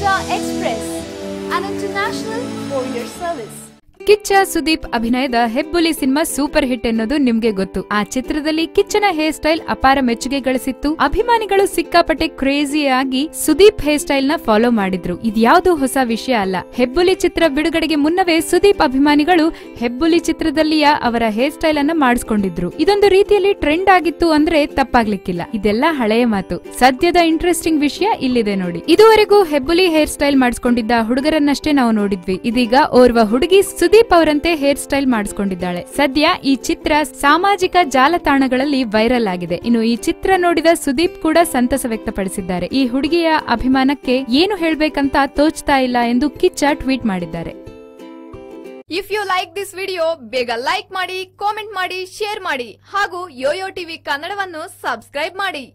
Canada Express, an international courier service. Kichcha Sudeep ಅಭಿನಯದ ಹೆಬ್ಬುಲಿ cinema super hit ಎನ್ನುವುದು ನಿಮ್ಗೆ ಗೊತ್ತು. ಆ ಚಿತ್ರದಲ್ಲಿ ಕಿಚ್ಚನ ಹೇರ್ ಸ್ಟೈಲ್ ಅಪಾರ ಮೆಚ್ಚುಗೆ ಗಳಿಸಿತ್ತು ಅಭಿಮಾನಿಗಳು ಸಿಕ್ಕಾಪಟ್ಟೆ ಕ್ರೇಜಿ ಆಗಿ ಸುದೀಪ್ ಹೇರ್ ಸ್ಟೈಲ್ನ ಫಾಲೋ ಮಾಡಿದ್ರು. ಇದ್ಯಾವುದು ಹೊಸ ವಿಷಯ ಅಲ್ಲ. ಹೆಬ್ಬುಲಿ ಚಿತ್ರ ಬಿಡುಗಡೆಗೆ ಮುನ್ನವೇ ಸುದೀಪ್ ಅಭಿಮಾನಿಗಳು ಹೆಬ್ಬುಲಿ ಚಿತ್ರದಲ್ಲಿಯ ಅವರ ಹೇರ್ ಸ್ಟೈಲ್ ಅನ್ನ ಮಾಡಿಸ್ಕೊಂಡಿದ್ರು. ಇದೊಂದು ರೀತಿಯಲ್ಲಿ ಟ್ರೆಂಡ್ ಆಗಿತ್ತು ಅಂದ್ರೆ ತಪ್ಪಾಗ್ಲಿಕ್ಕಿಲ್ಲ. ಇದೆಲ್ಲ ಹಳೆಯ ಮಾತು. ಸದ್ಯದ ಇಂಟ್ರೆಸ್ಟಿಂಗ್ ವಿಷಯ ಇಲ್ಲಿದೆ ನೋಡಿ. ಇದುವರೆಗೂ ಹೆಬ್ಬುಲಿ ಹೇರ್ ಸ್ಟೈಲ್ ಮಾಡಿಸ್ಕೊಂಡಿದ್ದ ಹುಡುಗರನ್ನಷ್ಟೇ ನಾವು ನೋಡಿದ್ವಿ. ಇದೀಗ ಓರ್ವ ಹುಡುಗಿ ಸುದೀಪ್ ಅವರಂತೆ ಹೇರ್ ಸ್ಟೈಲ್ ಮಾಡಿಸ್ಕೊಂಡಿದ್ದಾಳೆ. ಸದ್ಯ ಈ ಚಿತ್ರ ಸಾಮಾಜಿಕ ಜಾಲತಾಣಗಳಲ್ಲಿ ವೈರಲ್ ಆಗಿದೆ. ಇನ್ನು ಈ ಚಿತ್ರ ನೋಡಿದ ಸುದೀಪ್ ಕೂಡ ಸಂತಸ ವ್ಯಕ್ತಪಡಿಸಿದ್ದಾರೆ. ಈ ಹುಡುಗಿಯ ಅಭಿಮಾನಕ್ಕೆ ಏನು ಹೇಳ್ಬೇಕಂತ ತೋಚ್ತಾ ಇಲ್ಲ ಎಂದು ಕಿಚ್ಚ ಟ್ವೀಟ್ ಮಾಡಿದ್ದಾರೆ. If you like this video ಬೇಗ ಲೈಕ್ ಮಾಡಿ ಕಾಮೆಂಟ್ ಮಾಡಿ ಶೇರ್ ಮಾಡಿ ಹಾಗೂ ಯೋಯೋ ಟಿವಿ ಕನ್ನಡವನ್ನು ಸಬ್ಸ್ಕ್ರೈಬ್ ಮಾಡಿ.